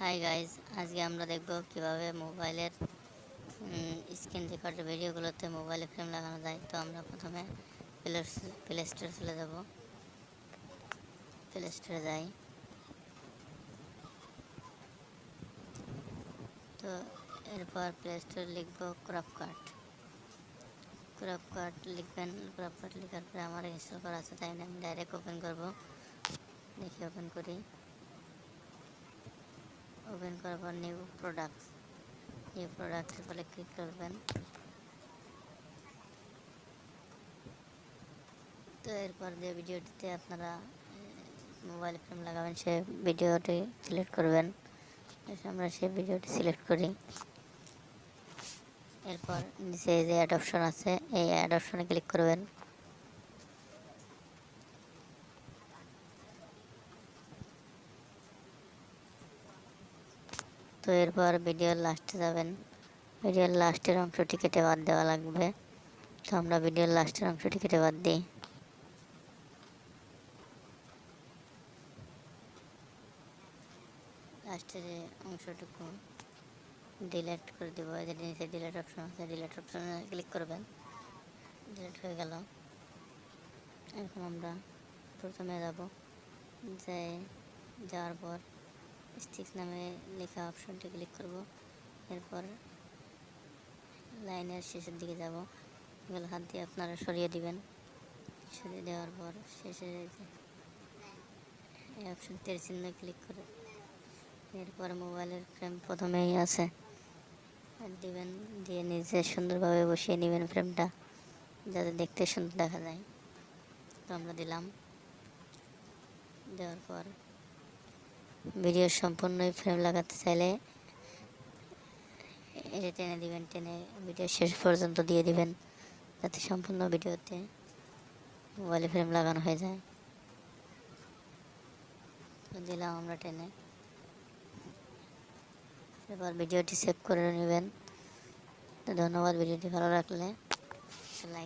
Hi guys আজকে আমরা দেখব কীভাবে মোবাইলের স্ক্রিন রেকর্ডের ভিডিওগুলোতে মোবাইলে ফ্রেম লাগানো যায়। তো আমরা প্রথমে প্লে স্টোরে চলে যাব। প্লে স্টোরে যাই। তো এরপর প্লে স্টোরে লিখব ক্রপ কার্ট ক্রপ কার্ট লিখবেন ক্রপ কার্ট লেখার পরে আমার ইনস্টল করা আছে, তাই আমি ডাইরেক্ট ওপেন করব। দেখি ওপেন করি। ওপেন করার পর নিউ প্রোডাক্টস নিউ প্রোডাক্টের ফলে ক্লিক করবেন। তো এরপর যে ভিডিওটিতে আপনারা মোবাইল ফ্রেম লাগাবেন, সে ভিডিওটি সিলেক্ট করবেন। আমরা সেই ভিডিওটি সিলেক্ট করি। এরপর নিচে যে অ্যাড অপশন আছে, এই অ্যাড অপশনে ক্লিক করবেন। তো এরপর ভিডিওর লাস্টে যাবেন। ভিডিওর লাস্টের অংশটি কেটে বাদ দেওয়া লাগবে। তো আমরা ভিডিওর লাস্টের অংশটি কেটে বাদ দিই। লাস্টের যে অংশটুকু ডিলেট করে দেবো। যে নিচে ডিলেট অপশন আছে ডিলেট অপশনে ক্লিক করবেন। ডিলেট হয়ে গেল। এখন আমরা প্রথমে যাব। যে যাওয়ার পর স্টিক্স নামে লেখা অপশনটি ক্লিক করব। এরপর লাইনের শেষের দিকে যাব। এগুলো হাত দিয়ে আপনারা সরিয়ে দিবেন। সরিয়ে দেওয়ার পর শেষে এই অপশন তীর চিহ্ন ক্লিক করে এরপর মোবাইলের ফ্রেম প্রথমেই আছে। দিবেন, দিয়ে নিজে সুন্দরভাবে বসিয়ে নেবেন ফ্রেমটা যাতে দেখতে সুন্দর দেখা যায়। তো আমরা দিলাম। দেওয়ার পর ভিডিও সম্পূর্ণই ফ্রেম লাগাতে চাইলে এটা টেনে দিবেন, টেনে ভিডিও শেষ পর্যন্ত দিয়ে দিবেন, যাতে সম্পূর্ণ ভিডিওতে মোবাইলে ফ্রেম লাগানো হয়ে যায়। দিলাম আমরা টেনে। এবার ভিডিওটি সেভ করে নেবেন। ধন্যবাদ ভিডিওটি ভালো লাগলে। লাইক